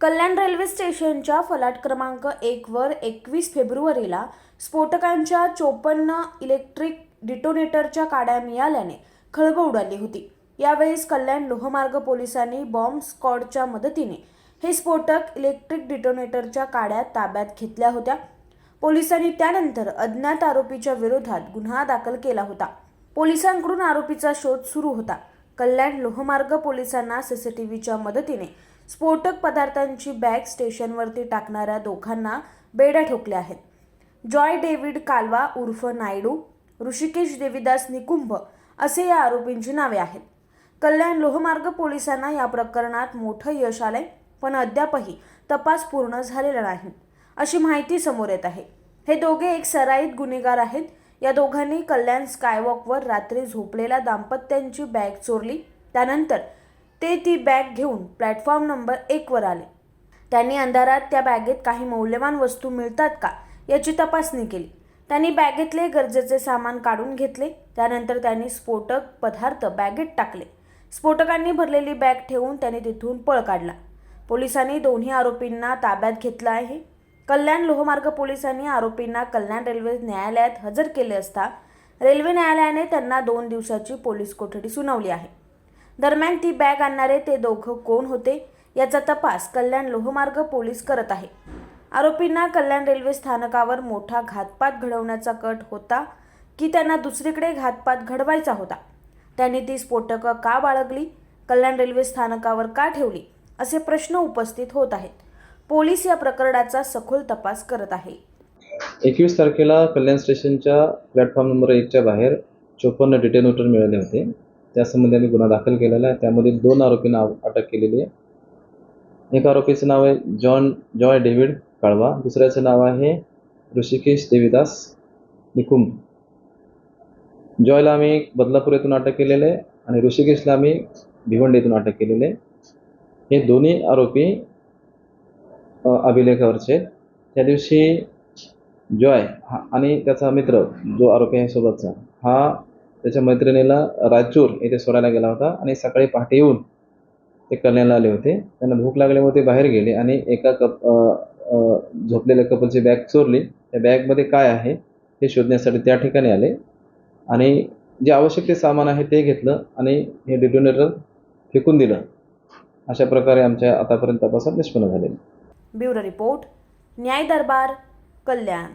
कल्याण railway स्टेशनच्या फलाट क्रमांक एकवर एकवीस फेब्रुवारीला स्फोटकांच्या चोपन्न इलेक्ट्रिक डिटोनेटरच्या काड्या मिळाल्याने खळबळ उडाली होती. यावेळेस कल्याण लोहमार्ग पोलिसांनी बॉम्ब स्कॉडच्या मदतीने हे स्फोटक इलेक्ट्रिक डिटोनेटरच्या काड्या ताब्यात घेतल्या होत्या. पोलिसांनी त्यानंतर अज्ञात आरोपीच्या विरोधात गुन्हा दाखल केला होता. पोलिसांकडून आरोपीचा शोध सुरू होता. कल्याण लोहमार्ग पोलिसांना सीसीटीव्हीच्या मदतीने स्फोटक पदार्थांची बॅग स्टेशनवरती टाकणाऱ्या दोघांना बेड्या ठोकल्या आहेत. जॉय डेव्हिड कालवा उर्फ नायडू ऋषिकेश देवीदास निकुंभ असे या आरोपींची नावे आहेत. कल्याण लोहमार्ग पोलिसांना या प्रकरणात मोठं यश आलंय पण अद्यापही तपास पूर्ण झालेला नाही अशी माहिती समोर येत आहे. हे दोघे एक सराईत गुन्हेगार आहेत. या दोघांनी कल्याण स्कायवॉकवर रात्री झोपलेल्या दाम्पत्यांची बॅग चोरली त्यानंतर ते ती बॅग घेऊन प्लॅटफॉर्म नंबर एकवर आले. त्यांनी अंधारात त्या बॅगेत काही मौल्यवान वस्तू मिळतात का याची तपासणी केली. त्यांनी बॅगेतले गरजेचे सामान काढून घेतले. त्यानंतर त्यांनी स्फोटक पदार्थ बॅगेत टाकले. स्फोटकांनी भरलेली बॅग ठेवून त्यांनी तिथून पळ काढला. पोलिसांनी दोन्ही आरोपींना ताब्यात घेतलं आहे. कल्याण लोहमार्ग पोलिसांनी आरोपींना कल्याण रेल्वे न्यायालयात हजर केले असता रेल्वे न्यायालयाने त्यांना दोन दिवसाची पोलीस कोठडी सुनावली आहे. दरम्यान ती बॅग आणणारे ते दोघं कोण होते याचा तपास कल्याण लोहमार्ग पोलीस करत आहे. आरोपींना कल्याण रेल्वे स्थानकावर मोठा घातपात घडवण्याचा कट होता की त्यांना दुसरीकडे घातपात घडवायचा होता. त्यांनी ती स्फोटकं का बाळगली? कल्याण रेल्वे स्थानकावर का ठेवली? असे प्रश्न उपस्थित होत आहेत. पोलीस या प्रकरणाचा सखोल तपास करत आहे. एकवीस तारखेला कल्याण स्टेशनच्या प्लॅटफॉर्म नंबर एकच्या बाहेर चोपन्न डिटेनोटर मिळाले होते. त्यासंबंधी आम्ही गुन्हा दाखल केलेला आहे. त्यामध्ये दोन आरोपींना अटक केलेली आहे. एक आरोपीचं नाव आहे जॉन जॉय डेव्हिड काळवा. दुसऱ्याचं नाव आहे ऋषिकेश देवीदास निकुंभ. जॉयला आम्ही बदलापूर येथून अटक केलेले आहे आणि ऋषिकेशला आम्ही भिवंडी येथून अटक केलेले आहे. हे दोन्ही आरोपी अभिलेखावरचे आहेत. त्या दिवशी जॉय हा आणि त्याचा मित्र जो आरोपी आहे सोबतचा हा त्याच्या मैत्रिणीला रायचूर येथे सोडायला गेला होता आणि सकाळी पहाटे येऊन ते कल्याणला आले होते. त्यांना भूक लागल्यामुळे ते बाहेर गेले आणि एका कप झोपलेल्या कपलची बॅग चोरली. त्या बॅगमध्ये काय आहे हे शोधण्यासाठी त्या ठिकाणी आले आणि जे आवश्यक ते सामान आहे ते घेतलं आणि हे डिटोनेटर फेकून दिलं. अशा प्रकारे आमच्या आतापर्यंत तपासात निष्पन्न झाले ब्युरो रिपोर्ट न्याय दरबार कल्याण.